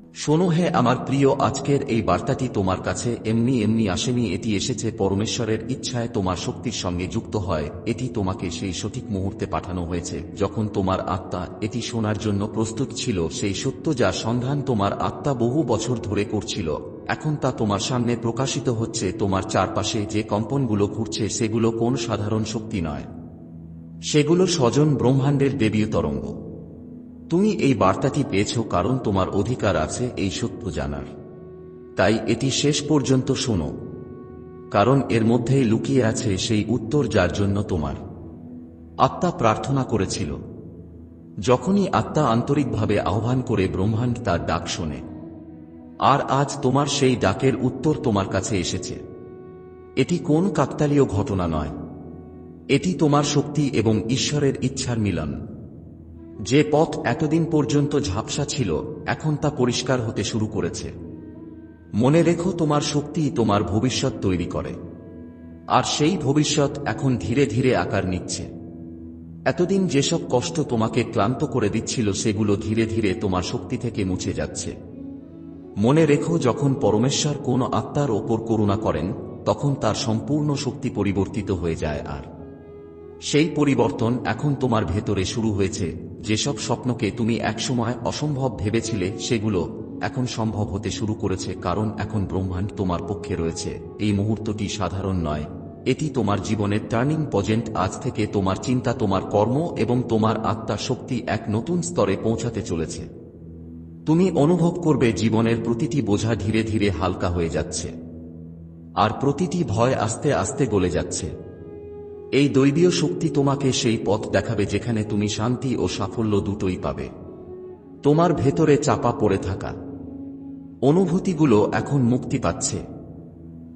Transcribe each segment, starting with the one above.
শোনো হে আমার প্রিয়, আজকের এই বার্তাটি তোমার কাছে এমনি এমনি আসেনি, এটি এসেছে পরমেশ্বরের ইচ্ছায় তোমার শক্তির সঙ্গে যুক্ত হয়, এটি তোমাকে সেই সঠিক মুহূর্তে পাঠানো হয়েছে, যখন তোমার আত্মা এটি শোনার জন্য প্রস্তুত ছিল, সেই সত্য যার সন্ধান তোমার আত্মা বহু বছর ধরে করছিল, এখন তা তোমার সামনে প্রকাশিত হচ্ছে, তোমার চারপাশে যে কম্পনগুলো ঘুরছে, সেগুলো কোন সাধারণ শক্তি নয়। সেগুলো স্বজন ব্রহ্মাণ্ডের দেবীয় তরঙ্গ। তুমি এই বার্তাটি পেয়েছ কারণ তোমার অধিকার আছে এই সত্য জানার। তাই এটি শেষ পর্যন্ত শোনো। কারণ এর মধ্যেই লুকিয়ে আছে সেই উত্তর যার জন্য তোমার। আত্মা প্রার্থনা করেছিল। যখনই আত্মা আন্তরিকভাবে আহ্বান করে ব্রহ্মাণ্ড তার ডাক শোনে। আর আজ তোমার সেই ডাকের উত্তর তোমার কাছে এসেছে। এটি কোন কাকতালীয় ঘটনা নয়। এটি তোমার শক্তি এবং ঈশ্বরের ইচ্ছার মিলন। যে পথ এতদিন পর্যন্ত ঝাপসা ছিল, এখন তা পরিষ্কার হতে শুরু করেছে। মনে রেখো তোমার শক্তি তোমার ভবিষ্যৎ তৈরি করে। আর সেই ভবিষ্যৎ এখন ধীরে ধীরে আকার নিচ্ছে। এতদিন যেসব কষ্ট তোমাকে ক্লান্ত করে দিচ্ছিল, সেগুলো ধীরে ধীরে তোমার শক্তি থেকে মুছে যাচ্ছে। মনে রেখো যখন পরমেশ্বর কোন আত্মার ওপর করুণা করেন, তখন তার সম্পূর্ণ শক্তি পরিবর্তিত হয়ে যায় আর। সেই পরিবর্তন এখন তোমার ভেতরে শুরু হয়েছে। যেসব স্বপ্নকে তুমি একসময় অসম্ভব ভেবেছিলে, সেগুলো এখন সম্ভব হতে শুরু করেছে কারণ এখন ব্রহ্মাণ্ড তোমার পক্ষে রয়েছে। এই মুহূর্তটি সাধারণ নয়। এটি তোমার জীবনের টার্নিং পয়েন্ট। আজ থেকে তোমার চিন্তা, তোমার কর্ম এবং তোমার আত্মার শক্তি এক নতুন স্তরে পৌঁছাতে চলেছে। তুমি অনুভব করবে জীবনের প্রতিটি বোঝা ধীরে ধীরে হালকা হয়ে যাচ্ছে। আর প্রতিটি ভয় আস্তে আস্তে গলে যাচ্ছে। এই দৈবীয় শক্তি তোমাকে সেই পথ দেখাবে যেখানে তুমি শান্তি ও সাফল্য দুটোই পাবে। তোমার ভেতরে চাপা পড়ে থাকা। অনুভূতিগুলো এখন মুক্তি পাচ্ছে।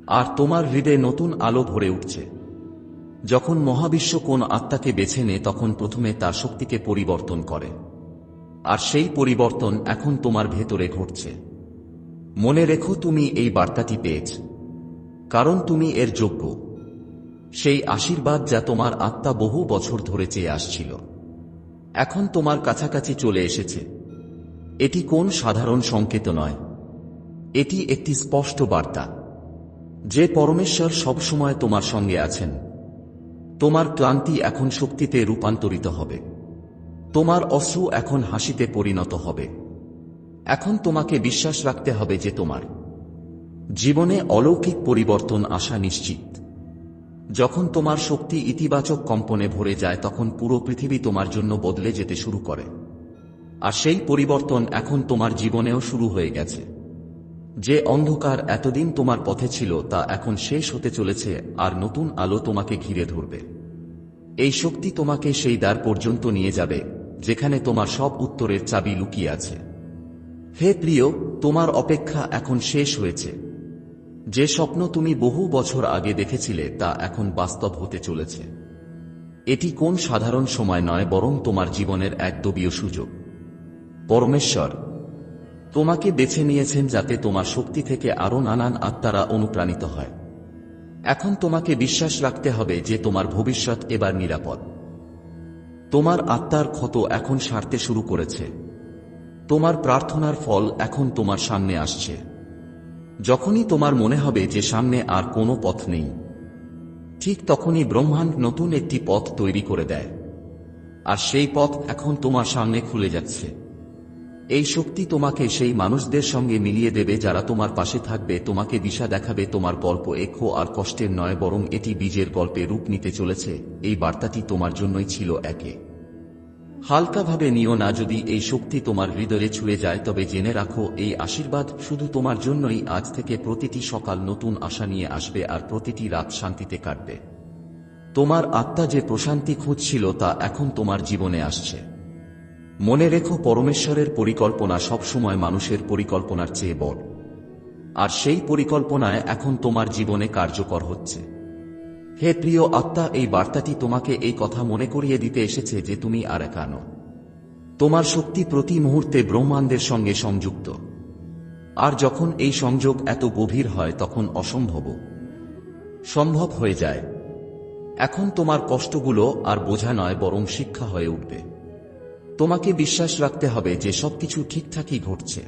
আর তোমার হৃদয়ে নতুন আলো ভরে উঠছে। যখন মহাবিশ্ব কোন আত্মাকে বেছে নেয়, তখন প্রথমে তার শক্তিকে পরিবর্তন করে। আর সেই পরিবর্তন এখন তোমার ভেতরে ঘটছে। মনে রেখো তুমি এই বার্তাটি পেয়েছ। কারণ তুমি এর যোগ্য। সেই আশীর্বাদ যা তোমার আত্মা বহু বছর ধরে চেয়ে আসছিল। এখন তোমার কাছাকাছি চলে এসেছে। এটি কোন সাধারণ সংকেত নয়। এটি একটি স্পষ্ট বার্তা। যে পরমেশ্বর সবসময় তোমার সঙ্গে আছেন। তোমার ক্লান্তি এখন শক্তিতে রূপান্তরিত হবে। তোমার অশ্রু এখন হাসিতে পরিণত হবে। এখন তোমাকে বিশ্বাস রাখতে হবে যে তোমার জীবনে অলৌকিক পরিবর্তন আসা নিশ্চিত। যখন তোমার শক্তি ইতিবাচক কম্পনে ভরে যায়, তখন পুরো পৃথিবী তোমার জন্য বদলে যেতে শুরু করে। আর সেই পরিবর্তন এখন তোমার জীবনেও শুরু হয়ে গেছে। যে অন্ধকার এতদিন তোমার পথে ছিল, তা এখন শেষ হতে চলেছে, আর নতুন আলো তোমাকে ঘিরে ধরবে। এই শক্তি তোমাকে সেই দ্বার পর্যন্ত নিয়ে যাবে, যেখানে তোমার সব উত্তরের চাবি লুকিয়ে আছে। হে প্রিয়, তোমার অপেক্ষা এখন শেষ হয়েছে। যে স্বপ্ন তুমি বহু বছর আগে দেখেছিলে, তা এখন বাস্তব হতে চলেছে। এটি কোন সাধারণ সময় নয়, বরং তোমার জীবনের এক দবীয় সুযোগ। পরমেশ্বর, তোমাকে বেছে নিয়েছেন যাতে তোমার শক্তি থেকে আরও নানান আত্মারা অনুপ্রাণিত হয়। এখন তোমাকে বিশ্বাস রাখতে হবে যে তোমার ভবিষ্যৎ এবার নিরাপদ। তোমার আত্মার ক্ষত এখন সারতে শুরু করেছে। তোমার প্রার্থনার ফল এখন তোমার সামনে আসছে। যখনই তোমার মনে হবে যে সামনে আর কোনো পথ নেই, ঠিক তখনই ব্রহ্মাণ্ড নতুন একটি পথ তৈরি করে দেয়। আর সেই পথ এখন তোমার সামনে খুলে যাচ্ছে। এই শক্তি তোমাকে সেই মানুষদের সঙ্গে মিলিয়ে দেবে যারা তোমার পাশে থাকবে, তোমাকে দিশা দেখাবে, তোমার গল্প এখো আর কষ্টের নয়, বরং এটি বীজের গল্পে রূপ নিতে চলেছে। এই বার্তাটি তোমার জন্যই ছিল একে। হালকাভাবে নিও না যদি এই শক্তি তোমার হৃদয়ে ছুঁয়ে যায়, তবে জেনে রাখো, এই আশীর্বাদ শুধু তোমার জন্যই আজ থেকে প্রতিটি সকাল নতুন আশা নিয়ে আসবে আর প্রতিটি রাত শান্তিতে কাটবে। তোমার আত্মা যে প্রশান্তি খুঁজছিল, তা এখন তোমার জীবনে আসছে। মনে রেখো, পরমেশ্বরের পরিকল্পনা সবসময় মানুষের পরিকল্পনার চেয়ে বড়। আর সেই পরিকল্পনায় এখন তোমার জীবনে কার্যকর হচ্ছে। হে প্রিয় আত্মা, এই বার্তাটি তোমাকে এই কথা মনে করিয়ে দিতে এসেছে যে তুমি আর একা নও। তোমার শক্তি প্রতি মুহূর্তে ব্রহ্মাণ্ডের সঙ্গে সংযুক্ত। আর যখন এই সংযোগ এত গভীর হয়, তখন অসম্ভব। সম্ভব হয়ে যায়। এখন তোমার কষ্টগুলো আর বোঝা নয়, বরং শিক্ষা হয়ে উঠবে। তোমাকে বিশ্বাস রাখতে হবে যে সবকিছু ঠিকঠাকই ঘটছে।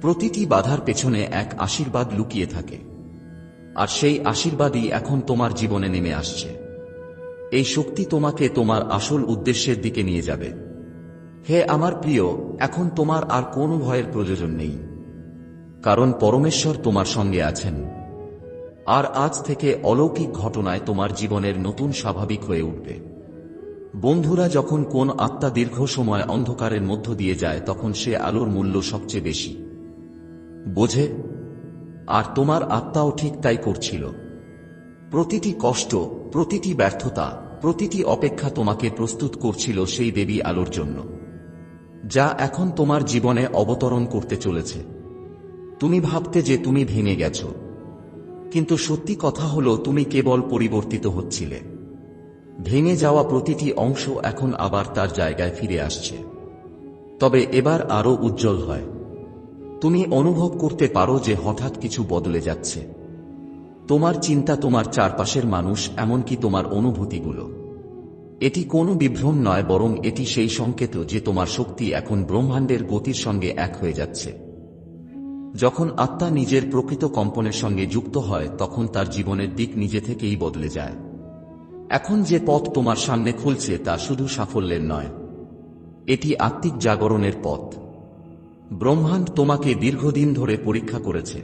প্রতিটি বাধার পেছনে এক আশীর্বাদ লুকিয়ে থাকে। আর সেই আশীর্বাদই এখন তোমার জীবনে নেমে আসছে। এই শক্তি তোমাকে তোমার আসল উদ্দেশ্যের দিকে নিয়ে যাবে। হে আমার প্রিয়, এখন তোমার আর কোনো ভয়ের প্রয়োজন নেই। কারণ পরমেশ্বর তোমার সঙ্গে আছেন। আর আজ থেকে অলৌকিক ঘটনায় তোমার জীবনের নতুন স্বাভাবিক হয়ে উঠবে। বন্ধুরা, যখন কোন আত্মা দীর্ঘ সময় অন্ধকারের মধ্য দিয়ে যায়, তখন সে আলোর মূল্য সবচেয়ে বেশি। বোঝে? আর তোমার আত্মাও ঠিক তাই করছিল। প্রতিটি কষ্ট, প্রতিটি ব্যর্থতা, প্রতিটি অপেক্ষা তোমাকে প্রস্তুত করছিল সেই দেবী আলোর জন্য, যা এখন তোমার জীবনে অবতরণ করতে চলেছে। তুমি ভাবতে যে তুমি ভেঙে গেছ, কিন্তু সত্যি কথা হলো তুমি কেবল পরিবর্তিত হচ্ছিলে। ভেঙে যাওয়া প্রতিটি অংশ এখন আবার তার জায়গায় ফিরে আসছে। তবে এবার আরও উজ্জ্বল হয়। তুমি অনুভব করতে পারো যে হঠাৎ কিছু বদলে যাচ্ছে। তোমার চিন্তা তোমার চারপাশের মানুষ, এমনকি তোমার অনুভূতিগুলো। এটি কোনো বিভ্রম নয়, বরং এটি সেই সংকেত যে তোমার শক্তি এখন ব্রহ্মাণ্ডের গতির সঙ্গে এক হয়ে যাচ্ছে। যখন আত্মা নিজের প্রকৃত কম্পনের সঙ্গে যুক্ত হয়, তখন তার জীবনের দিক নিজে থেকেই বদলে যায়। এখন যে পথ তোমার সামনে খুলছে, তা শুধু সাফল্যের নয়। এটি আত্মিক জাগরণের পথ। ব্রহ্মাণ্ড তোমাকে দীর্ঘদিন ধরে পরীক্ষা করেছে।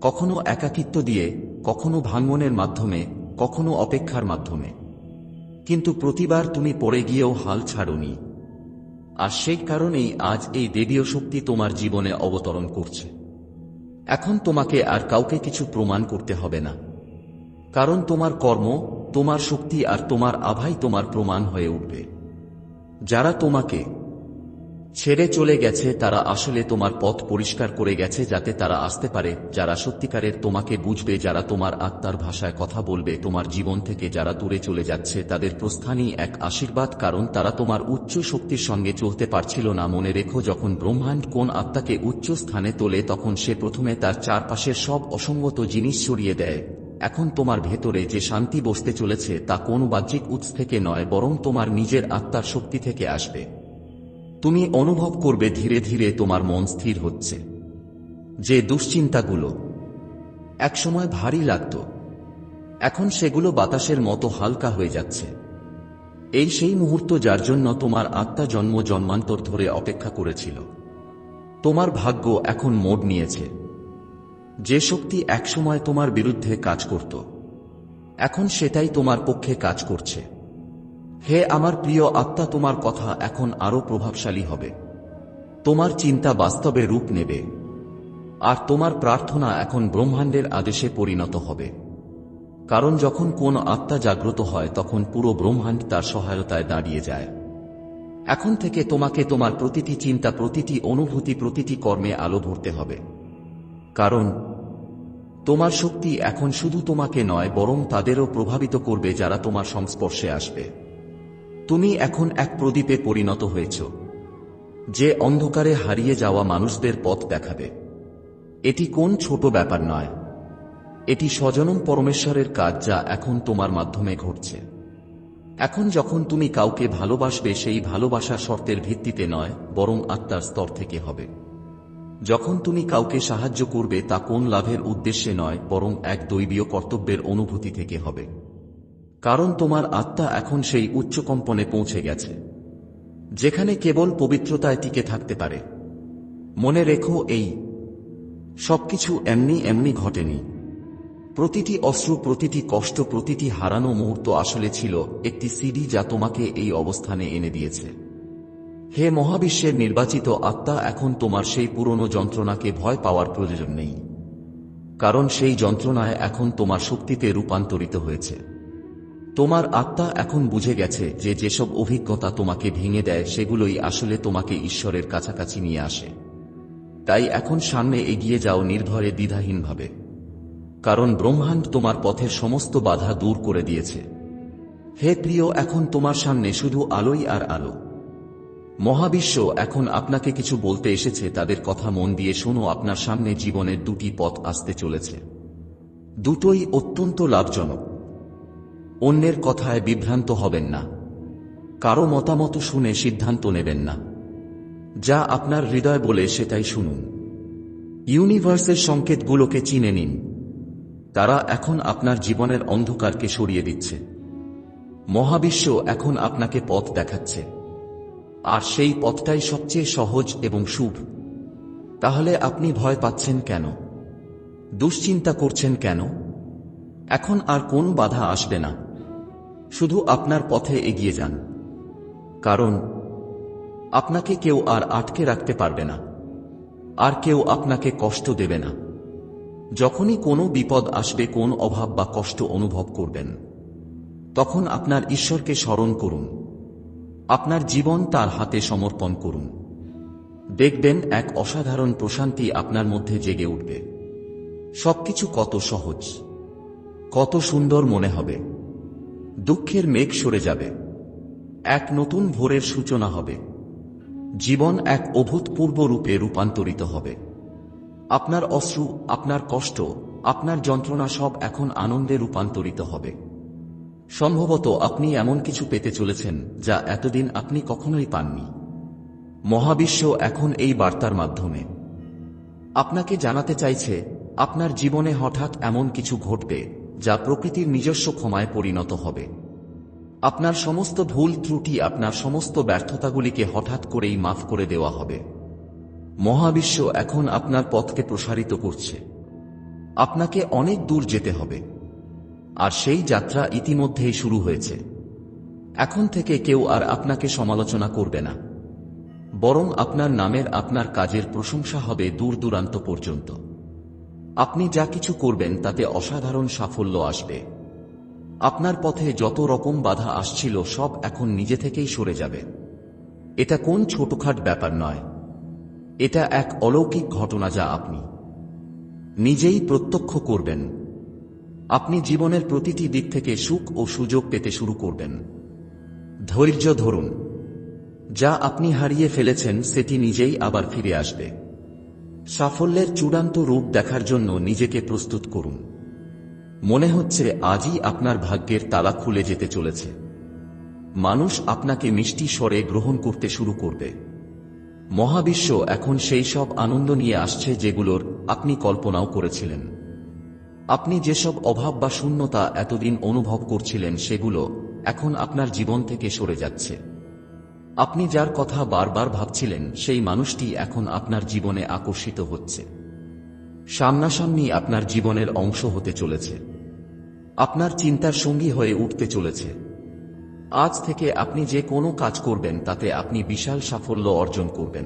কখনো একাকিত্ব দিয়ে, কখনো ভাঙ্গনের মাধ্যমে, কখনো অপেক্ষার মাধ্যমে। কিন্তু প্রতিবার তুমি পড়ে গিয়েও হাল ছাড়নি। আর সেই কারণেই আজ এই দেবীয় শক্তি তোমার জীবনে অবতরণ করছে। এখন তোমাকে আর কাউকে কিছু প্রমাণ করতে হবে না। কারণ তোমার কর্ম, তোমার শক্তি আর তোমার আভাই তোমার প্রমাণ হয়ে উঠবে। যারা তোমাকে ছেড়ে চলে গেছে তারা আসলে তোমার পথ পরিষ্কার করে গেছে যাতে তারা আসতে পারে, যারা সত্যিকারের তোমাকে বুঝবে, যারা তোমার আত্মার ভাষায় কথা বলবে, তোমার জীবন থেকে যারা দূরে চলে যাচ্ছে, তাদের প্রস্থানই এক আশীর্বাদ, কারণ তারা তোমার উচ্চ শক্তির সঙ্গে চলতে পারছিল না। মনে রেখো, যখন ব্রহ্মাণ্ড কোন আত্মাকে উচ্চ স্থানে তোলে, তখন সে প্রথমে তার চারপাশের সব অসঙ্গত জিনিস সরিয়ে দেয়। এখন তোমার ভেতরে যে শান্তি বসতে চলেছে, তা কোন বাহ্যিক উৎস থেকে নয়, বরং তোমার নিজের আত্মার শক্তি থেকে আসবে। তুমি অনুভব করবে ধীরে ধীরে তোমার মন স্থির হচ্ছে। যে দুশ্চিন্তাগুলো একসময় ভারী লাগত, এখন সেগুলো বাতাসের মতো হালকা হয়ে যাচ্ছে। এই সেই মুহূর্ত যার জন্য তোমার আত্মা জন্ম জন্মান্তর ধরে অপেক্ষা করেছিল। তোমার ভাগ্য এখন মোড় নিয়েছে। যে শক্তি একসময় তোমার বিরুদ্ধে কাজ করত, এখন সেটাই তোমার পক্ষে কাজ করছে। হে আমার প্রিয় আত্মা, তোমার কথা এখন আরও প্রভাবশালী হবে। তোমার চিন্তা বাস্তবে রূপ নেবে, আর তোমার প্রার্থনা এখন ব্রহ্মাণ্ডের আদেশে পরিণত হবে। কারণ যখন কোন আত্মা জাগ্রত হয়, তখন পুরো ব্রহ্মাণ্ড তার সহায়তায় দাঁড়িয়ে যায়। এখন থেকে তোমাকে তোমার প্রতিটি চিন্তা, প্রতিটি অনুভূতি, প্রতিটি কর্মে আলো ভরতে হবে। কারণ তোমার শক্তি এখন শুধু তোমাকে নয়, বরং তাদেরও প্রভাবিত করবে যারা তোমার সংস্পর্শে আসবে। তুমি এখন এক প্রদীপে পরিণত হয়েছ, যে অন্ধকারে হারিয়ে যাওয়া মানুষদের পথ দেখাবে। এটি কোন ছোট ব্যাপার নয়। এটি স্বজনম পরমেশ্বরের কাজ যা এখন তোমার মাধ্যমে ঘটছে। এখন যখন তুমি কাউকে ভালোবাসবে, সেই ভালোবাসা শর্তের ভিত্তিতে নয়, বরং আত্মার স্তর থেকে হবে। যখন তুমি কাউকে সাহায্য করবে, তা কোন লাভের উদ্দেশ্যে নয়, বরং এক দৈবীয় কর্তব্যের অনুভূতি থেকে হবে। কারণ তোমার আত্মা এখন সেই উচ্চ কম্পনে পৌঁছে গেছে, যেখানে কেবল পবিত্রতায় টিকে থাকতে পারে। মনে রেখো এই, সবকিছু এমনি এমনি ঘটেনি। প্রতিটি অশ্রু, প্রতিটি কষ্ট, প্রতিটি হারানো মুহূর্ত আসলে ছিল একটি সিডি যা তোমাকে এই অবস্থানে এনে দিয়েছে। হে মহাবিশ্বের নির্বাচিত আত্মা, এখন তোমার সেই পুরনো যন্ত্রণাকে ভয় পাওয়ার প্রয়োজন নেই, কারণ সেই যন্ত্রণায় এখন তোমার শক্তিতে রূপান্তরিত হয়েছে। তোমার আত্মা এখন বুঝে গেছে যে যেসব অভিজ্ঞতা তোমাকে ভেঙে দেয়, সেগুলোই আসলে তোমাকে ঈশ্বরের কাছাকাছি নিয়ে আসে। তাই এখন সামনে এগিয়ে যাও নির্ভরে দ্বিধাহীনভাবে। কারণ ব্রহ্মাণ্ড তোমার পথের সমস্ত বাধা দূর করে দিয়েছে। হে প্রিয়, এখন তোমার সামনে শুধু আলোই আর আলো। মহাবিশ্ব এখন আপনাকে কিছু বলতে এসেছে, তাদের কথা মন দিয়ে শোনো, আপনার সামনে জীবনের দুটি পথ আসতে চলেছে। দুটোই অত্যন্ত লাভজনক। অন্যের কথায় বিভ্রান্ত হবেন না। কারও মতামত শুনে সিদ্ধান্ত নেবেন না। যা আপনার হৃদয় বলে সেটাই শুনুন। ইউনিভার্সের সংকেতগুলোকে চিনে নিন। তারা এখন আপনার জীবনের অন্ধকারকে সরিয়ে দিচ্ছে। মহাবিশ্ব এখন আপনাকে পথ দেখাচ্ছে। আর সেই পথটাই সবচেয়ে সহজ এবং শুভ। তাহলে আপনি ভয় পাচ্ছেন কেন? দুশ্চিন্তা করছেন কেন? এখন আর কোন বাধা আসবে না। শুধু আপনার পথে এগিয়ে যান। কারণ, আপনাকে কেউ আর আটকে রাখতে পারবে না। আর কেউ আপনাকে কষ্ট দেবে না। যখনই কোনো বিপদ আসবে, কোন অভাব বা কষ্ট অনুভব করবেন, তখন আপনার ঈশ্বরকে স্মরণ করুন। আপনার জীবন তার হাতে সমর্পণ করুন। দেখবেন এক অসাধারণ প্রশান্তি আপনার মধ্যে জেগে উঠবে। সবকিছু কত সহজ, কত সুন্দর মনে হবে। দুঃখের মেঘ সরে যাবে। এক নতুন ভোরের সূচনা হবে। জীবন এক অভূতপূর্ব রূপে রূপান্তরিত হবে। আপনার অশ্রু, আপনার কষ্ট, আপনার যন্ত্রণা সব এখন আনন্দে রূপান্তরিত হবে। সম্ভবত আপনি এমন কিছু পেতে চলেছেন যা এতদিন আপনি কখনোই পাননি। মহাবিশ্ব এখন এই বার্তার মাধ্যমে। আপনাকে জানাতে চাইছে, আপনার জীবনে হঠাৎ এমন কিছু ঘটবে। যা প্রকৃতির নিজস্ব ক্ষমায় পরিণত হবে। আপনার সমস্ত ভুল ত্রুটি আপনার সমস্ত ব্যর্থতাগুলিকে হঠাৎ করেই মাফ করে দেওয়া হবে। মহাবিশ্ব এখন আপনার পথকে প্রসারিত করছে। আপনাকে অনেক দূর যেতে হবে। আর সেই যাত্রা ইতিমধ্যেই শুরু হয়েছে। এখন থেকে কেউ আর আপনাকে সমালোচনা করবে না। বরং আপনার নামের আপনার কাজের প্রশংসা হবে দূর দূরান্ত পর্যন্ত। আপনি যা কিছু করবেন তাতে অসাধারণ সাফল্য আসবে। আপনার পথে যত রকম বাধা আসছিল, সব এখন নিজে থেকেই সরে যাবে। এটা কোন ছোটখাট ব্যাপার নয়। এটা এক অলৌকিক ঘটনা যা আপনি নিজেই প্রত্যক্ষ করবেন। আপনি জীবনের প্রতিটি দিক থেকে সুখ ও সুযোগ পেতে শুরু করবেন। ধৈর্য ধরুন। যা আপনি হারিয়ে ফেলেছেন, সেটি নিজেই আবার ফিরে আসবে। সাফল্যের চূড়ান্ত রূপ দেখার জন্য নিজেকে প্রস্তুত করুন। মনে হচ্ছে আজই আপনার ভাগ্যের তালা খুলে যেতে চলেছে। মানুষ আপনাকে মিষ্টি স্বরে গ্রহণ করতে শুরু করবে। মহাবিশ্ব এখন সেই সব আনন্দ নিয়ে আসছে যেগুলোর আপনি কল্পনাও করেছিলেন। আপনি যেসব অভাব বা শূন্যতা এতদিন অনুভব করছিলেন সেগুলো এখন আপনার জীবন থেকে সরে যাচ্ছে। আপনি যার কথা বারবার ভাবছিলেন, সেই মানুষটি এখন আপনার জীবনে আকর্ষিত হচ্ছে। সামনাসামনি আপনার জীবনের অংশ হতে চলেছে। আপনার চিন্তার সঙ্গী হয়ে উঠতে চলেছে। আজ থেকে আপনি যে কোনো কাজ করবেন, তাতে আপনি বিশাল সাফল্য অর্জন করবেন।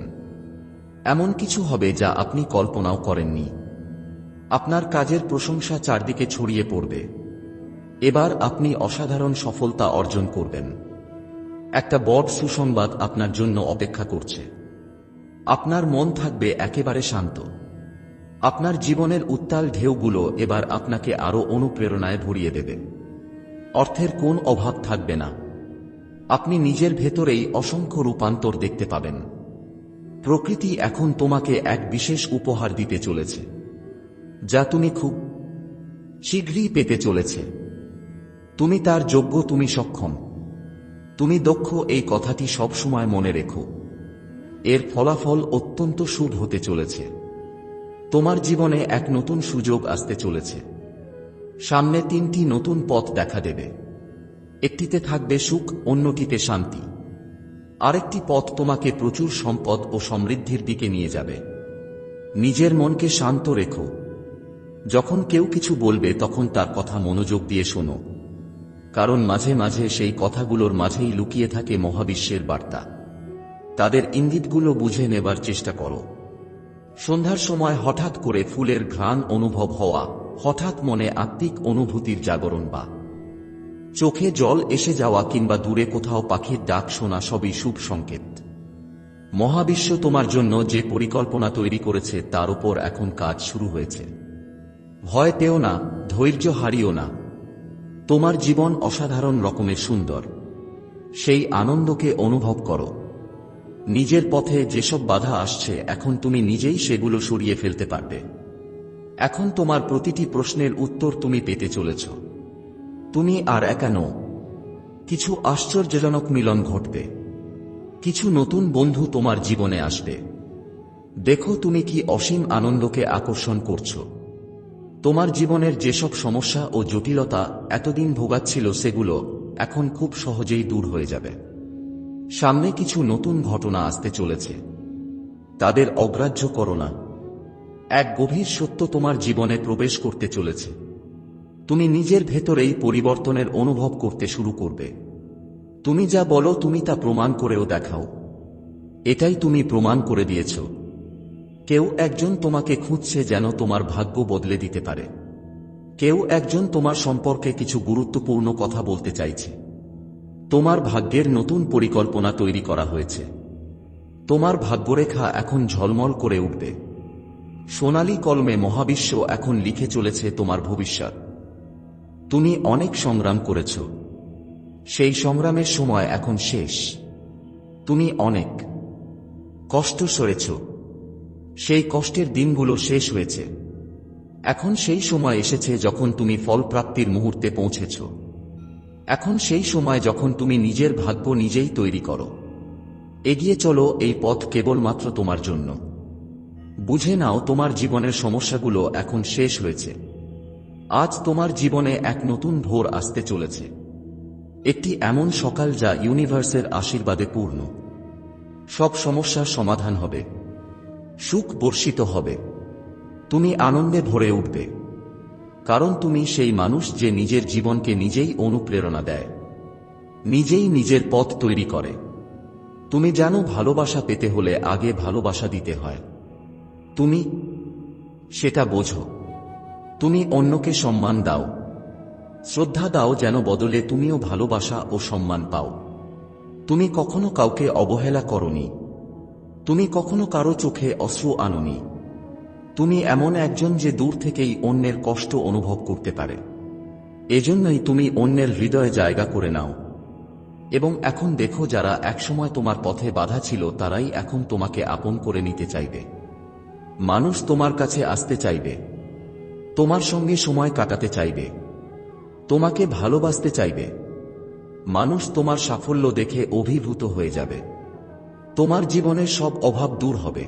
এমন কিছু হবে যা আপনি কল্পনাও করেননি। আপনার কাজের প্রশংসা চারদিকে ছড়িয়ে পড়বে। এবার আপনি অসাধারণ সফলতা অর্জন করবেন। একটা বড় সুসংবাদ আপনার জন্য অপেক্ষা করছে। আপনার মন থাকবে একেবারে শান্ত। আপনার জীবনের উত্তাল ঢেউগুলো এবার আপনাকে আরও অনুপ্রেরণায় ভরিয়ে দেবে। অর্থের কোন অভাব থাকবে না। আপনি নিজের ভেতরেই অসংখ্য রূপান্তর দেখতে পাবেন। প্রকৃতি এখন তোমাকে এক বিশেষ উপহার দিতে চলেছে, যা তুমি খুব শীঘ্রই পেতে চলেছে। তুমি তার যোগ্য, তুমি সক্ষম। তুমি দক্ষ এই কথাটি সবসময় মনে রেখো। এর ফলাফল অত্যন্ত শুভ হতে চলেছে। তোমার জীবনে এক নতুন সুযোগ আসতে চলেছে। সামনে তিনটি নতুন পথ দেখা দেবে। একটিতে থাকবে সুখ, অন্যটিতে শান্তি। আরেকটি পথ তোমাকে প্রচুর সম্পদ ও সমৃদ্ধির দিকে নিয়ে যাবে। নিজের মনকে শান্ত রেখো। যখন কেউ কিছু বলবে, তখন তার কথা মনোযোগ দিয়ে শোনো। কারণ মাঝে মাঝে সেই কথাগুলোর মাঝেই লুকিয়ে থাকে মহাবিশ্বের বার্তা। তাদের ইঙ্গিতগুলো বুঝে নেবার চেষ্টা করো। সন্ধ্যার সময় হঠাৎ করে ফুলের ঘ্রাণ অনুভব হওয়া, হঠাৎ মনে আত্মিক অনুভূতির জাগরণ বা। চোখে জল এসে যাওয়া কিংবা দূরে কোথাও পাখির ডাক শোনা সবই শুভ সংকেত। মহাবিশ্ব তোমার জন্য যে পরিকল্পনা তৈরি করেছে তার উপর এখন কাজ শুরু হয়েছে। ভয় পেও না, ধৈর্য হারিও না তোমার জীবন অসাধারণ রকমের সুন্দর। সেই আনন্দকে অনুভব করো। নিজের পথে যেসব বাধা আসছে, এখন তুমি নিজেই সেগুলো সরিয়ে ফেলতে পারবে। এখন তোমার প্রতিটি প্রশ্নের উত্তর তুমি পেতে চলেছ। তুমি আর একা নও। কিছু আশ্চর্যজনক মিলন ঘটবে। কিছু নতুন বন্ধু তোমার জীবনে আসবে। দেখো তুমি কি অসীম আনন্দকে আকর্ষণ করছ। তোমার জীবনের যেসব সমস্যা ও জটিলতা এতদিন ভোগাচ্ছিল সেগুলো এখন খুব সহজেই দূর হয়ে যাবে। সামনে কিছু নতুন ঘটনা আসতে চলেছে। তাদের অগ্রাহ্য করো না। এক গভীর সত্য তোমার জীবনে প্রবেশ করতে চলেছে। তুমি নিজের ভেতরেই পরিবর্তনের অনুভব করতে শুরু করবে। তুমি যা বলো তুমি তা প্রমাণ করেও দেখাও। এটাই তুমি প্রমাণ করে দিয়েছ। কেউ একজন তোমাকে খুঁজছে যেন তোমার ভাগ্য বদলে দিতে পারে। কেউ একজন তোমার সম্পর্কে কিছু গুরুত্বপূর্ণ কথা বলতে চাইছে। তোমার ভাগ্যের নতুন পরিকল্পনা তৈরি করা হয়েছে। তোমার ভাগ্যরেখা এখন ঝলমল করে উঠবে। সোনালী কলমে মহাবিশ্ব এখন লিখে চলেছে তোমার ভবিষ্যৎ। তুমি অনেক সংগ্রাম করেছ। সেই সংগ্রামের সময় এখন শেষ। তুমি অনেক কষ্ট সরেছ। সেই কষ্টের দিনগুলো শেষ হয়েছে। এখন সেই সময় এসেছে যখন তুমি ফলপ্রাপ্তির মুহূর্তে পৌঁছেছ। এখন সেই সময় যখন তুমি নিজের ভাগ্য নিজেই তৈরি করো। এগিয়ে চলো, এই পথ কেবলমাত্র তোমার জন্য। বুঝে নাও, তোমার জীবনের সমস্যাগুলো এখন শেষ হয়েছে। আজ তোমার জীবনে এক নতুন ভোর আসতে চলেছে। একটি এমন সকাল যা ইউনিভার্সের আশীর্বাদে পূর্ণ। সব সমস্যার সমাধান হবে। সুখ বর্ষিত হবে। তুমি আনন্দে ভরে উঠবে। কারণ তুমি সেই মানুষ যে নিজের জীবনকে নিজেই অনুপ্রেরণা দেয়। নিজেই নিজের পথ তৈরি করে। তুমি জানো ভালোবাসা পেতে হলে আগে ভালোবাসা দিতে হয়। তুমি সেটা বোঝো। তুমি অন্যকে সম্মান দাও। শ্রদ্ধা দাও যেন বদলে তুমিও ভালোবাসা ও সম্মান পাও। তুমি কখনো কাউকে অবহেলা করনি। তুমি কখনো কারও চোখে অশ্রু আননি। তুমি এমন একজন যে দূর থেকেই অন্যের কষ্ট অনুভব করতে পারে। এজন্যই তুমি অন্যের হৃদয়ে জায়গা করে নাও। এবং এখন দেখো যারা একসময় তোমার পথে বাধা ছিল, তারাই এখন তোমাকে আপন করে নিতে চাইবে। মানুষ তোমার কাছে আসতে চাইবে। তোমার সঙ্গে সময় কাটাতে চাইবে। তোমাকে ভালোবাসতে চাইবে। মানুষ তোমার সাফল্য দেখে অভিভূত হয়ে যাবে। তোমার জীবনের সব অভাব দূর হবে।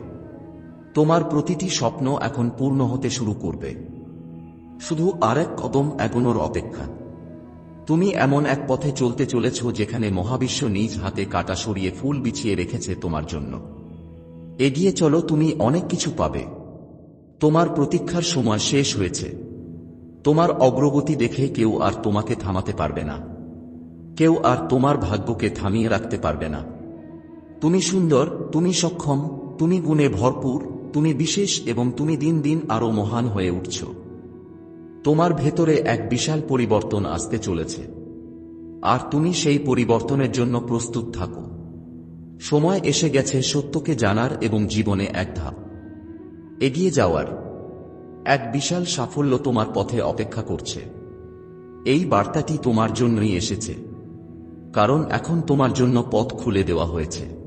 তোমার প্রতিটি স্বপ্ন এখন পূর্ণ হতে শুরু করবে। শুধু আরেক কদম এগোনোর অপেক্ষা। তুমি এমন এক পথে চলতে চলেছ যেখানে মহাবিশ্ব নিজ হাতে কাটা সরিয়ে ফুল বিছিয়ে রেখেছে তোমার জন্য। এগিয়ে চলো, তুমি অনেক কিছু পাবে। তোমার প্রতীক্ষার সময় শেষ হয়েছে। তোমার অগ্রগতি দেখে কেউ আর তোমাকে থামাতে পারবে না। কেউ আর তোমার ভাগ্যকে থামিয়ে রাখতে পারবে না। তুমি সুন্দর, তুমি সক্ষম, তুমি গুণে ভরপুর, তুমি বিশেষ এবং তুমি দিন দিন আরও মহান হয়ে উঠছ। তোমার ভেতরে এক বিশাল পরিবর্তন আসতে চলেছে। আর তুমি সেই পরিবর্তনের জন্য প্রস্তুত থাকো। সময় এসে গেছে সত্যকে জানার এবং জীবনে এক ধাপ। এগিয়ে যাওয়ার এক বিশাল সাফল্য তোমার পথে অপেক্ষা করছে। এই বার্তাটি তোমার জন্যই এসেছে। কারণ এখন তোমার জন্য পথ খুলে দেওয়া হয়েছে।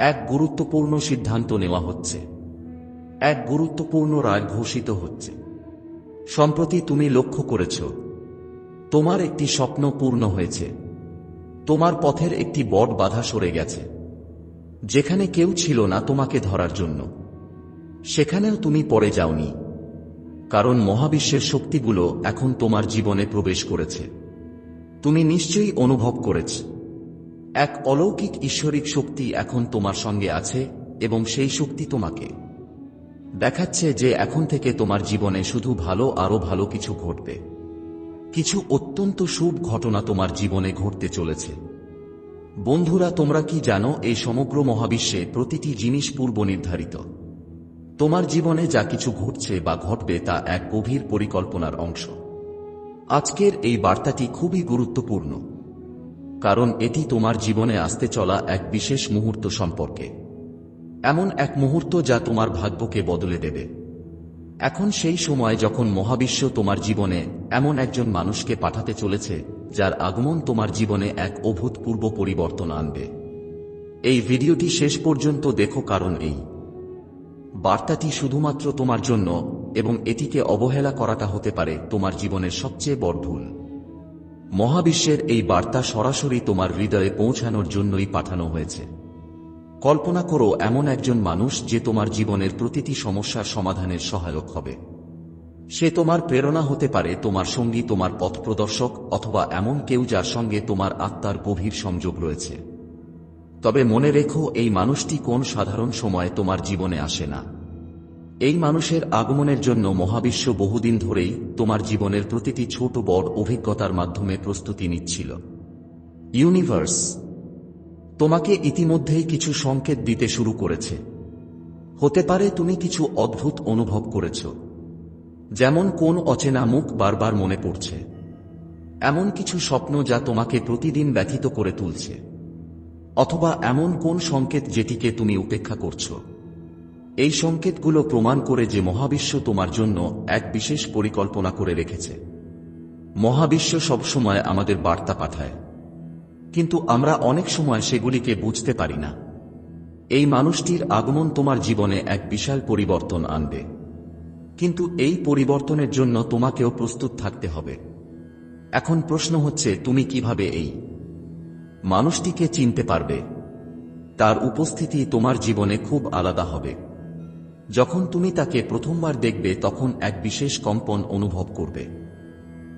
এক গুরুত্বপূর্ণ সিদ্ধান্ত নেওয়া হচ্ছে। এক গুরুত্বপূর্ণ রায় ঘোষিত হচ্ছে। সম্প্রতি তুমি লক্ষ্য করেছ, তোমার একটি স্বপ্ন পূর্ণ হয়েছে। তোমার পথের একটি বট বাধা সরে গেছে। যেখানে কেউ ছিল না তোমাকে ধরার জন্য। সেখানেও তুমি পড়ে যাওনি, কারণ মহাবিশ্বের শক্তিগুলো এখন তোমার জীবনে প্রবেশ করেছে। তুমি নিশ্চয়ই অনুভব করেছ এক অলৌকিক ঈশ্বরিক শক্তি এখন তোমার সঙ্গে আছে এবং সেই শক্তি তোমাকে। দেখাচ্ছে যে এখন থেকে তোমার জীবনে শুধু ভালো আরও ভালো কিছু ঘটবে। কিছু অত্যন্ত শুভ ঘটনা তোমার জীবনে ঘটতে চলেছে। বন্ধুরা, তোমরা কি জানো, এই সমগ্র মহাবিশ্বে প্রতিটি জিনিস পূর্ব নির্ধারিত। তোমার জীবনে যা কিছু ঘটছে বা ঘটবে তা এক গভীর পরিকল্পনার অংশ। আজকের এই বার্তাটি খুবই গুরুত্বপূর্ণ। কারণ এটি তোমার জীবনে আসতে চলা এক বিশেষ মুহূর্ত সম্পর্কে। এমন এক মুহূর্ত যা তোমার ভাগ্যকে বদলে দেবে। এখন সেই সময় যখন মহাবিশ্ব তোমার জীবনে এমন একজন মানুষকে পাঠাতে চলেছে, যার আগমন তোমার জীবনে এক অভূতপূর্ব পরিবর্তন আনবে। এই ভিডিওটি শেষ পর্যন্ত দেখো কারণ এই। বার্তাটি শুধুমাত্র তোমার জন্য এবং এটিকে অবহেলা করাটা হতে পারে তোমার জীবনের সবচেয়ে বড় ভুল। মহাবিশ্বের এই বার্তা সরাসরি তোমার হৃদয়ে পৌঁছানোর জন্যই পাঠানো হয়েছে। কল্পনা করো, এমন একজন মানুষ যে তোমার জীবনের প্রতিটি সমস্যার সমাধানের সহায়ক হবে। সে তোমার প্রেরণা হতে পারে, তোমার সঙ্গী, তোমার পথ প্রদর্শক, অথবা এমন কেউ যার সঙ্গে তোমার আত্মার গভীর সংযোগ রয়েছে। তবে মনে রেখো, এই মানুষটি কোন সাধারণ সময়ে তোমার জীবনে আসে না। এই মানুষের আগমনের জন্য মহাবিশ্ব বহুদিন ধরেই তোমার জীবনের প্রতিটি ছোট বড় অভিজ্ঞতার মাধ্যমে প্রস্তুতি নিচ্ছিল। ইউনিভার্স, তোমাকে ইতিমধ্যেই কিছু সংকেত দিতে শুরু করেছে। হতে পারে তুমি কিছু অদ্ভুত অনুভব করেছ, যেমন কোন অচেনা মুখ বারবার মনে পড়ছে। এমন কিছু স্বপ্ন যা তোমাকে প্রতিদিন ব্যথিত করে তুলছে, অথবা এমন কোন সংকেত যেটিকে তুমি উপেক্ষা করছ। এই সংকেতগুলো প্রমাণ করে যে মহাবিশ্ব তোমার জন্য এক বিশেষ পরিকল্পনা করে রেখেছে। মহাবিশ্ব সবসময় আমাদের বার্তা পাঠায়। কিন্তু আমরা অনেক সময় সেগুলিকে বুঝতে পারি না। এই মানুষটির আগমন তোমার জীবনে এক বিশাল পরিবর্তন আনবে। কিন্তু এই পরিবর্তনের জন্য তোমাকেও প্রস্তুত থাকতে হবে। এখন প্রশ্ন হচ্ছে, তুমি কীভাবে এই মানুষটিকে চিনতে পারবে? তার উপস্থিতি তোমার জীবনে খুব আলাদা হবে। যখন তুমি তাকে প্রথমবার দেখবে, তখন এক বিশেষ কম্পন অনুভব করবে।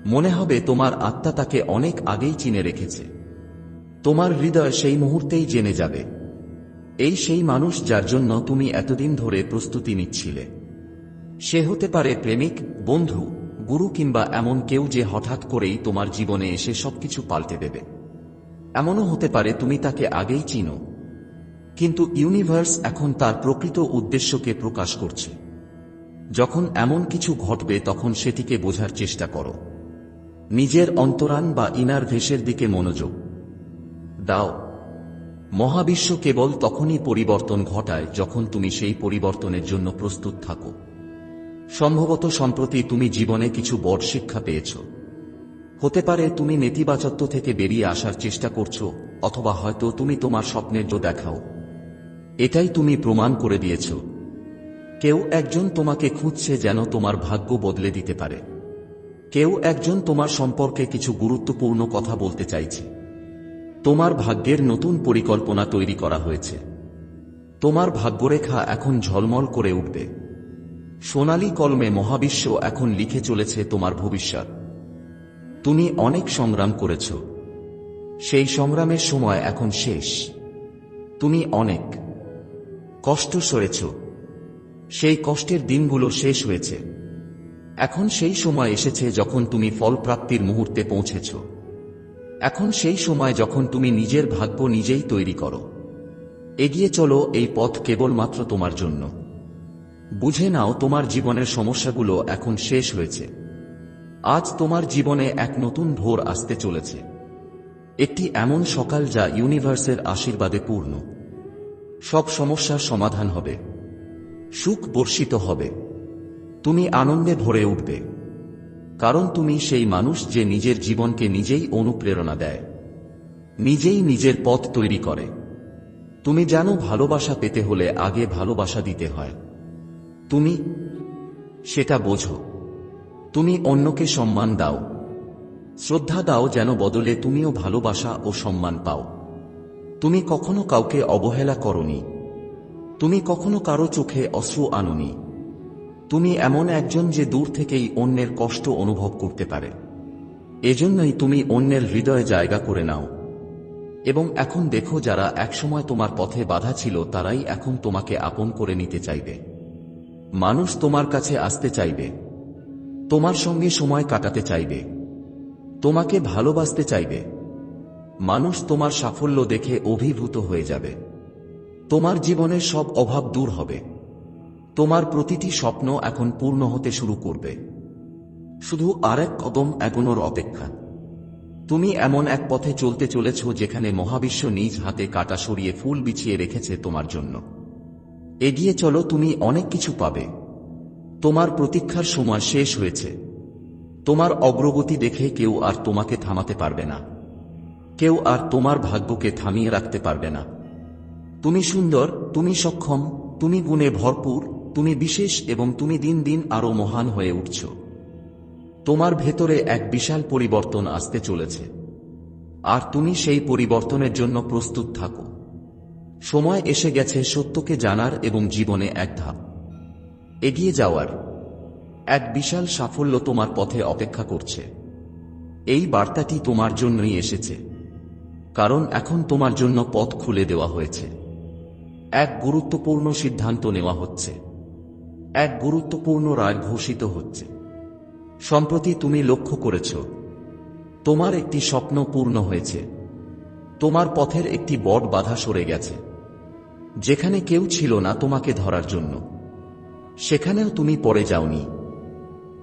মনে হবে তোমার আত্মা তাকে অনেক আগেই চিনে রেখেছে। তোমার হৃদয় সেই মুহূর্তেই জেনে যাবে। এই সেই মানুষ যার জন্য তুমি এতদিন ধরে প্রস্তুতি নিচ্ছিলে। সে হতে পারে প্রেমিক, বন্ধু, গুরু কিংবা এমন কেউ যে হঠাৎ করেই তোমার জীবনে এসে সবকিছু পাল্টে দেবে। এমনও হতে পারে তুমি তাকে আগেই চিনো। কিন্তু ইউনিভার্স এখন তার প্রকৃত উদ্দেশ্যকে প্রকাশ করছে। যখন এমন কিছু ঘটবে তখন সেটিকে বোঝার চেষ্টা করো। নিজের অন্তরান বা ইনার ভেসের দিকে মনোযোগ দাও। মহাবিশ্ব কেবল তখনই পরিবর্তন ঘটায় যখন তুমি সেই পরিবর্তনের জন্য প্রস্তুত থাকো। সম্ভবত সম্প্রতি তুমি জীবনে কিছু বড় শিক্ষা পেয়েছ। হতে পারে তুমি নেতিবাচত্ব থেকে বেরিয়ে আসার চেষ্টা করছ, অথবা হয়তো তুমি তোমার স্বপ্নের জো দেখাও। এটাই তুমি প্রমাণ করে দিয়েছ। কেউ একজন তোমাকে খুঁজছে যেন তোমার ভাগ্য বদলে দিতে পারে। কেউ একজন তোমার সম্পর্কে কিছু গুরুত্বপূর্ণ কথা বলতে চাইছে। তোমার ভাগ্যের নতুন পরিকল্পনা তৈরি করা হয়েছে। তোমার ভাগ্যরেখা এখন ঝলমল করে উঠবে। সোনালী কলমে মহাবিশ্ব এখন লিখে চলেছে তোমার ভবিষ্যৎ। তুমি অনেক সংগ্রাম করেছ। সেই সংগ্রামের সময় এখন শেষ। তুমি অনেক। কষ্ট সরেছ সেই কষ্টের দিনগুলো শেষ হয়েছে। এখন সেই সময় এসেছে যখন তুমি ফলপ্রাপ্তির মুহূর্তে পৌঁছেছ। এখন সেই সময় যখন তুমি নিজের ভাগ্য নিজেই তৈরি করো। এগিয়ে চলো এই পথ কেবলমাত্র তোমার জন্য। বুঝে নাও তোমার জীবনের সমস্যাগুলো এখন শেষ হয়েছে। আজ তোমার জীবনে এক নতুন ভোর আসতে চলেছে। একটি এমন সকাল যা ইউনিভার্সের আশীর্বাদে পূর্ণ। সব সমস্যার সমাধান হবে। সুখ বর্ষিত হবে। তুমি আনন্দে ভরে উঠবে। কারণ তুমি সেই মানুষ যে নিজের জীবনকে নিজেই অনুপ্রেরণা দেয়। নিজেই নিজের পথ তৈরি করে। তুমি জানো ভালোবাসা পেতে হলে আগে ভালোবাসা দিতে হয়। তুমি সেটা বোঝো। তুমি অন্যকে সম্মান দাও। শ্রদ্ধা দাও যেন বদলে তুমিও ভালোবাসা ও সম্মান পাও। তুমি কখনো কাউকে অবহেলা করনি। তুমি কখনো কারও চোখে অশ্রু আননি। তুমি এমন একজন যে দূর থেকেই অন্যের কষ্ট অনুভব করতে পারে। এজন্যই তুমি অন্যের হৃদয়ে জায়গা করে নাও। এবং এখন দেখো যারা একসময় তোমার পথে বাধা ছিল, তারাই এখন তোমাকে আপন করে নিতে চাইবে। মানুষ তোমার কাছে আসতে চাইবে। তোমার সঙ্গে সময় কাটাতে চাইবে। তোমাকে ভালোবাসতে চাইবে। মানুষ তোমার সাফল্য দেখে অভিভূত হয়ে যাবে। তোমার জীবনের সব অভাব দূর হবে। তোমার প্রতিটি স্বপ্ন এখন পূর্ণ হতে শুরু করবে। শুধু আরেক কদম এগোনোর অপেক্ষা। তুমি এমন এক পথে চলতে চলেছ যেখানে মহাবিশ্ব নিজ হাতে কাটা সরিয়ে ফুল বিছিয়ে রেখেছে তোমার জন্য। এগিয়ে চলো, তুমি অনেক কিছু পাবে। তোমার প্রতীক্ষার সময় শেষ হয়েছে। তোমার অগ্রগতি দেখে কেউ আর তোমাকে থামাতে পারবে না। কেউ আর তোমার ভাগ্যকে থামিয়ে রাখতে পারবে না। তুমি সুন্দর, তুমি সক্ষম, তুমি গুণে ভরপুর, তুমি বিশেষ এবং তুমি দিন দিন আরও মহান হয়ে উঠছ। তোমার ভেতরে এক বিশাল পরিবর্তন আসতে চলেছে। আর তুমি সেই পরিবর্তনের জন্য প্রস্তুত থাকো। সময় এসে গেছে সত্যকে জানার এবং জীবনে এক ধাপ। এগিয়ে যাওয়ার এক বিশাল সাফল্য তোমার পথে অপেক্ষা করছে। এই বার্তাটি তোমার জন্যই এসেছে। কারণ এখন তোমার জন্য পথ খুলে দেওয়া হয়েছে। এক গুরুত্বপূর্ণ সিদ্ধান্ত নেওয়া হচ্ছে। এক গুরুত্বপূর্ণ রায় ঘোষিত হচ্ছে। সম্প্রতি তুমি লক্ষ্য করেছ, তোমার একটি স্বপ্ন পূর্ণ হয়েছে। তোমার পথের একটি বট বাধা সরে গেছে। যেখানে কেউ ছিল না তোমাকে ধরার জন্য। সেখানেও তুমি পড়ে যাওনি।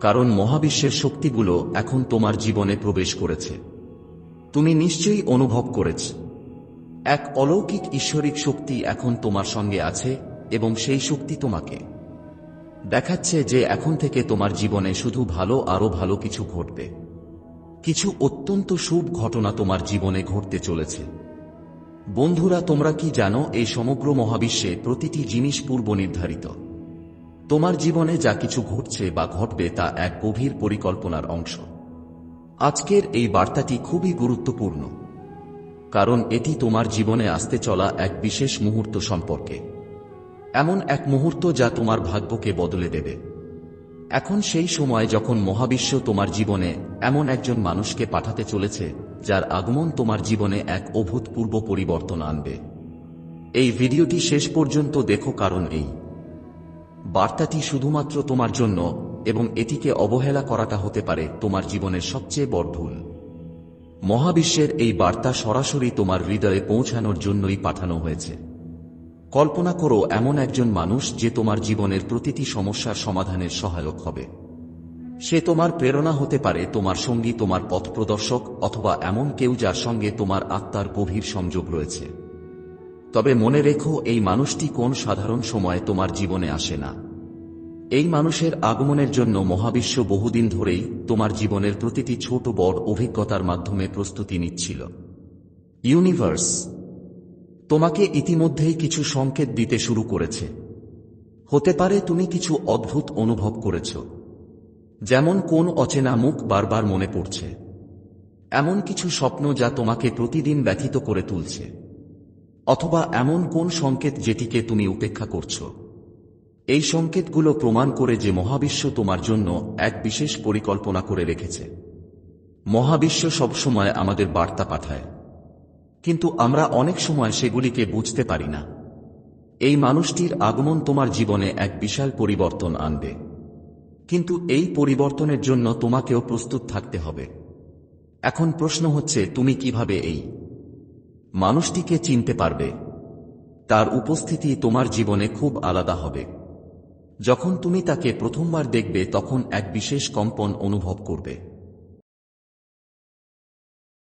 কারণ মহাবিশ্বের শক্তিগুলো এখন তোমার জীবনে প্রবেশ করেছে। তুমি নিশ্চয়ই অনুভব করেছ। এক অলৌকিক ঈশ্বরিক শক্তি এখন তোমার সঙ্গে আছে এবং সেই শক্তি তোমাকে। দেখাচ্ছে যে এখন থেকে তোমার জীবনে শুধু ভালো আরও ভালো কিছু ঘটবে। কিছু অত্যন্ত শুভ ঘটনা তোমার জীবনে ঘটতে চলেছে। বন্ধুরা, তোমরা কি জানো, এই সমগ্র মহাবিশ্বে প্রতিটি জিনিস পূর্ব নির্ধারিত। তোমার জীবনে যা কিছু ঘটছে বা ঘটবে তা এক গভীর পরিকল্পনার অংশ। আজকের এই বার্তাটি খুবই গুরুত্বপূর্ণ, কারণ এটি তোমার জীবনে আসতে চলা এক বিশেষ মুহূর্ত সম্পর্কে। এমন এক মুহূর্ত যা তোমার ভাগ্যকে বদলে দেবে। এখন সেই সময় যখন মহাবিশ্ব তোমার জীবনে এমন একজন মানুষকে পাঠাতে চলেছে, যার আগমন তোমার জীবনে এক অভূতপূর্ব পরিবর্তন আনবে। এই ভিডিওটি শেষ পর্যন্ত দেখো, কারণ এই বার্তাটি শুধুমাত্র তোমার জন্য এবং এটিকে অবহেলা করাটা হতে পারে তোমার জীবনের সবচেয়ে বড় ভুল। মহাবিশ্বের এই বার্তা সরাসরি তোমার হৃদয়ে পৌঁছানোর জন্যই পাঠানো হয়েছে। কল্পনা করো এমন একজন মানুষ যে তোমার জীবনের প্রতিটি সমস্যার সমাধানের সহায়ক হবে। সে তোমার প্রেরণা হতে পারে তোমার সঙ্গী, তোমার পথ প্রদর্শক অথবা এমন কেউ যার সঙ্গে তোমার আত্মার গভীর সংযোগ রয়েছে। তবে মনে রেখো, এই মানুষটি কোন সাধারণ সময়ে তোমার জীবনে আসে না। এই মানুষের আগমনের জন্য মহাবিশ্ব বহুদিন ধরেই তোমার জীবনের প্রতিটি ছোট বড় অভিজ্ঞতার মাধ্যমে প্রস্তুতি নিচ্ছিল। ইউনিভার্স, তোমাকে ইতিমধ্যেই কিছু সংকেত দিতে শুরু করেছে। হতে পারে তুমি কিছু অদ্ভুত অনুভব করেছ। যেমন কোন অচেনা মুখ বারবার মনে পড়ছে। এমন কিছু স্বপ্ন যা তোমাকে প্রতিদিন ব্যথিত করে তুলছে। অথবা এমন কোন সংকেত যেটিকে তুমি উপেক্ষা করছ। এই সংকেতগুলো প্রমাণ করে যে মহাবিশ্ব তোমার জন্য এক বিশেষ পরিকল্পনা করে রেখেছে। মহাবিশ্ব সবসময় আমাদের বার্তা পাঠায়। কিন্তু আমরা অনেক সময় সেগুলিকে বুঝতে পারি না। এই মানুষটির আগমন তোমার জীবনে এক বিশাল পরিবর্তন আনবে। কিন্তু এই পরিবর্তনের জন্য তোমাকেও প্রস্তুত থাকতে হবে। এখন প্রশ্ন হচ্ছে, তুমি কীভাবে এই মানুষটিকে চিনতে পারবে? তার উপস্থিতি তোমার জীবনে খুব আলাদা হবে। যখন তুমি তাকে প্রথমবার দেখবে তখন এক বিশেষ কম্পন অনুভব করবে।